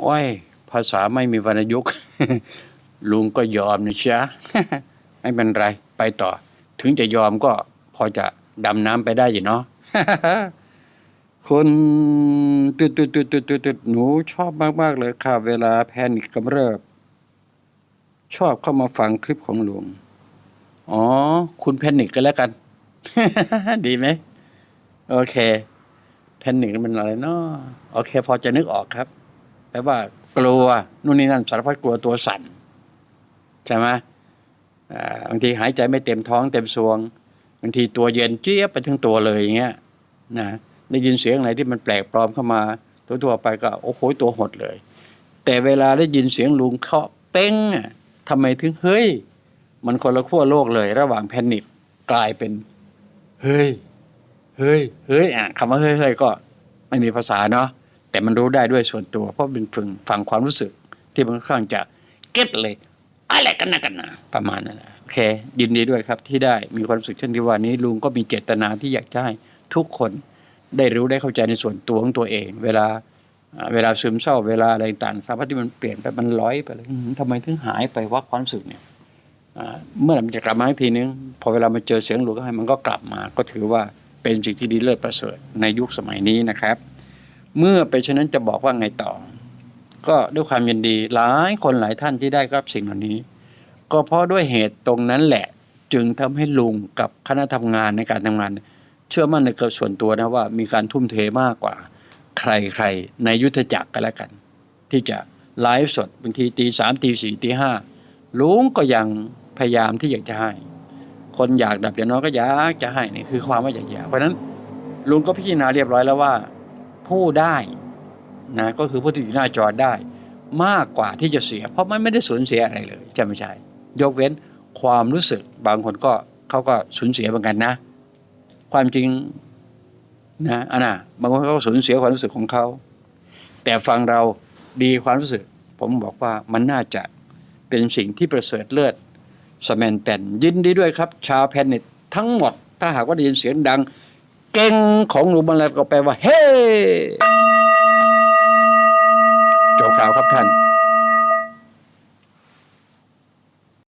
โอ้ย ภาษาไม่มีวรรณยุกต์ลุงก็ยอมนะจ๊ะไม่เป็นไร ไปต่อ ถึงจะยอมก็พอจะดำน้ำไปได้อยู่เนาะคนตุดตุดตุดตุดตุดตุดหนูชอบมากๆเลยค่ะ เวลาแพนิคกำเริบ ชอบเข้ามาฟังคลิปของลุงอ๋อ คุณแพนิคกันแล้วกัน ดีไหม โอเค แพนิคมันอะไรเนาะโอเค พอจะนึกออกครับ แปลว่ากลัวนู่นนี่นั่นสารพัดกลัวตัวสั่นใช่ไหมบางทีหายใจไม่เต็มท้องเต็มซวงบางทีตัวเย็นเจี๊ยบไปทั้งตัวเลยอย่างเงี้ยนะได้ยินเสียงอะไรที่มันแปลกปลอมเข้ามาทั่วๆไปก็โอ้โหตัวหดเลย แต่เวลาได้ยินเสียงลุงเคาะเป้งอะทำไมถึงเฮ้ย มันคนละขั้วโลกเลย ระหว่างแพนิคกลายเป็น เฮ้ย เฮ้ย เฮ้ยอะคำว่าเฮ้ยเฮ้ยก็ไม่มีภาษาเนาะ แต่มันรู้ได้ด้วยส่วนตัว เพราะเป็นฝึงฟังความรู้สึก ที่มันค่อนข้างจะเก็ตเลยอะไรกันนะกันนะประมาณนั้นนะโอเค ยินดีด้วยครับที่ได้มีความรู้สึกเช่นที่ว่านี้ลุงก็มีเจตนาที่อยากจะให้ทุกคนได้รู้ได้เข้าใจในส่วนตัวของตัวเอง เวลาเวลาซึมเศร้าเวลาอะไรต่างสารพัดที่มันเปลี่ยนไปมันร้อยไปเลยทำไมถึงหายไปว่าความรู้สึกเนี่ยเมื่อไหร่มันจะกลับมาอีกทีนึงพอเวลามาเจอเสียงหลวงก็ให้มันก็กลับมา ก็ถือว่าเป็นสิ่งที่ดีเลิศประเสริฐในยุคสมัยนี้นะครับ เมื่อเป็นเช่นนั้นจะบอกว่าไงต่อ ก็ด้วยความยินดีหลายคนหลายท่านที่ได้รับสิ่งเหล่านี้ ก็เพราะด้วยเหตุตรงนั้นแหละ จึงทำให้ลุงกับคณะทำงานในการทำงาน เชื่อมั่นในเกิดส่วนตัวนะว่ามีการทุ่มเทมากกว่า ใครๆในยุทธจักรกันแล้วกัน ที่จะไลฟ์สดบางทีตีสามตีสี่ตีห้าลุงก็ยังพยายามที่อยากจะให้ คนอยากดับอย่างน้อยก็อยากจะให้นี่คือความว่าอยากอยากเพราะฉะนั้นลุงก็พิจารณาเรียบร้อยแล้วว่า ผู้ได้นะก็คือผู้ที่อยู่หน้าจอได้ มากกว่าที่จะเสีย เพราะมันไม่ได้สูญเสียอะไรเลยใช่ไม่ใช่ยกเว้นความรู้สึกบางคนก็เขาก็สูญเสียเหมือนกันนะ ความจริงนะอันน่ะบางคนเขาก็สูญเสียความรู้สึกของเขา แต่ฟังเราดีความรู้สึก ผมบอกว่ามันน่าจะเป็นสิ่งที่ประเสริฐเลิศสมนแตนยินดีด้วยครับ ชาวแพนเน็ตทั้งหมด ถ้าหากว่าได้ยินเสียงดัง เก่งของหลวงบรรลัดก็แปลว่า เฮ้จบข่าวครับท่าน